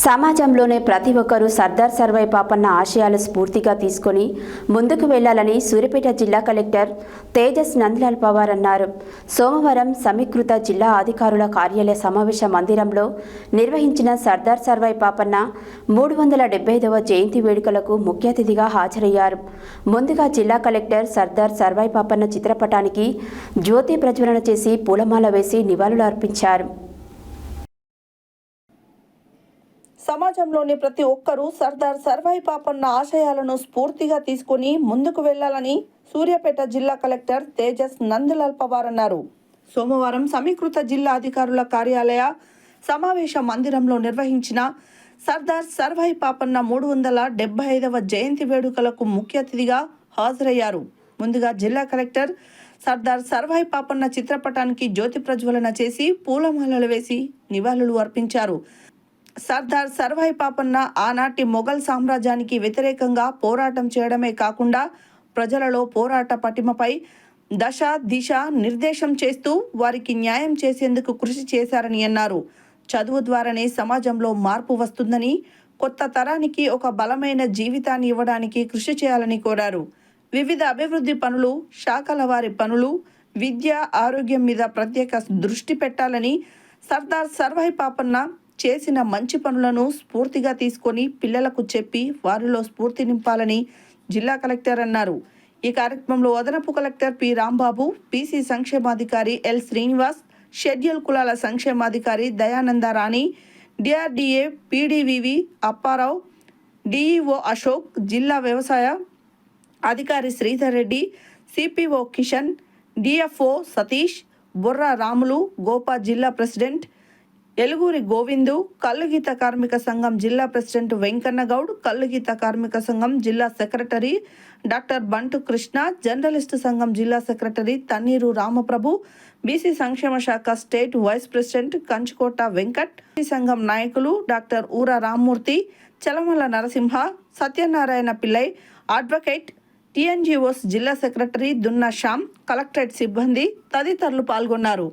సమాజంలోనే ప్రతి ఒక్కరూ సర్దార్ సర్వై పాపన్న ఆశయాలు స్ఫూర్తిగా తీసుకొని ముందుకు వెళ్ళాలని సూర్యపేట జిల్లా కలెక్టర్ తేజస్ నందలాల్ పవార్ అన్నారు. సోమవారం సమీకృత జిల్లా అధికారుల కార్యాలయ సమావేశ మందిరంలో నిర్వహించిన సర్దార్ సర్వై పాపన్న మూడు వందల డెబ్బై ఐదవ జయంతి వేడుకలకు ముఖ్య అతిథిగా హాజరయ్యారు. ముందుగా జిల్లా కలెక్టర్ సర్దార్ సర్వై పాపన్న చిత్రపటానికి జ్యోతి ప్రజ్వలన చేసి పూలమాల వేసి నివాళులు అర్పించారు సమాజంలోని ప్రతి ఒక్కరూ సర్దార్ సర్వాయి పాపన్న ఆశయాలను స్ఫూర్తిగా తీసుకుని ముందుకు వెళ్ళాలని సూర్యాపేట జిల్లా కలెక్టర్ తేజస్ నందలాల్ పవార్ అన్నారు. సోమవారం సమీకృత జిల్లా అధికారుల కార్యాలయ సమావేశ మందిరంలో నిర్వహించిన సర్దార్ సర్వాయి పాపన్న మూడు వందల డెబ్బై ఐదవ జయంతి వేడుకలకు ముఖ్య అతిథిగా హాజరయ్యారు. ముందుగా జిల్లా కలెక్టర్ సర్దార్ సర్వాయి పాపన్న చిత్రపటానికి జ్యోతి ప్రజ్వలన చేసి పూలమాలలు వేసి నివాళులు అర్పించారు. సర్దార్ సర్వాయి పాపన్న ఆనాటి మొఘల్ సామ్రాజ్యానికి వ్యతిరేకంగా పోరాటం చేయడమే కాకుండా ప్రజలలో పోరాట పటిమపై దశ దిశ నిర్దేశం చేస్తూ వారికి న్యాయం చేసేందుకు కృషి చేశారని అన్నారు. చదువు ద్వారానే సమాజంలో మార్పు వస్తుందని కొత్త తరానికి ఒక బలమైన జీవితాన్ని ఇవ్వడానికి కృషి చేయాలని కోరారు. వివిధ అభివృద్ధి పనులు శాఖల వారి పనులు విద్య ఆరోగ్యం మీద ప్రత్యేక దృష్టి పెట్టాలని సర్దార్ సర్వాయి పాపన్న చేసిన మంచి పనులను స్ఫూర్తిగా తీసుకొని పిల్లలకు చెప్పి వారిలో స్ఫూర్తి నింపాలని జిల్లా కలెక్టర్ అన్నారు. ఈ కార్యక్రమంలో అదనపు కలెక్టర్ పి. రాంబాబు పీసీ సంక్షేమాధికారి ఎల్. శ్రీనివాస్ షెడ్యూల్ కులాల సంక్షేమాధికారి Dayananda Rani DRDA PDVV Apparao DEO Ashok జిల్లా వ్యవసాయ అధికారి శ్రీధర్ రెడ్డి సిపిఓ కిషన్ డిఎఫ్ఓ సతీష్ బుర్రా రాములు గోపా జిల్లా ప్రెసిడెంట్ ఎలుగూరి గోవిందు కల్లుగీత కార్మిక సంఘం జిల్లా ప్రెసిడెంట్ వెంకన్నగౌడ్ కల్లుగీత కార్మిక సంఘం జిల్లా సెక్రటరీ డాక్టర్ బంటు కృష్ణ జర్నలిస్టు సంఘం జిల్లా సెక్రటరీ తన్నీరు రామప్రభు బీసీ సంక్షేమ శాఖ స్టేట్ వైస్ ప్రెసిడెంట్ కంచుకోట వెంకట్ బీసీ సంఘం నాయకులు doctor Oora Rammurthy Chalamala Narasimha Satyanarayana Pillai advocate TNGOs జిల్లా సెక్రటరీ దున్నా శ్యామ్ కలెక్టరేట్ సిబ్బంది తదితరులు పాల్గొన్నారు.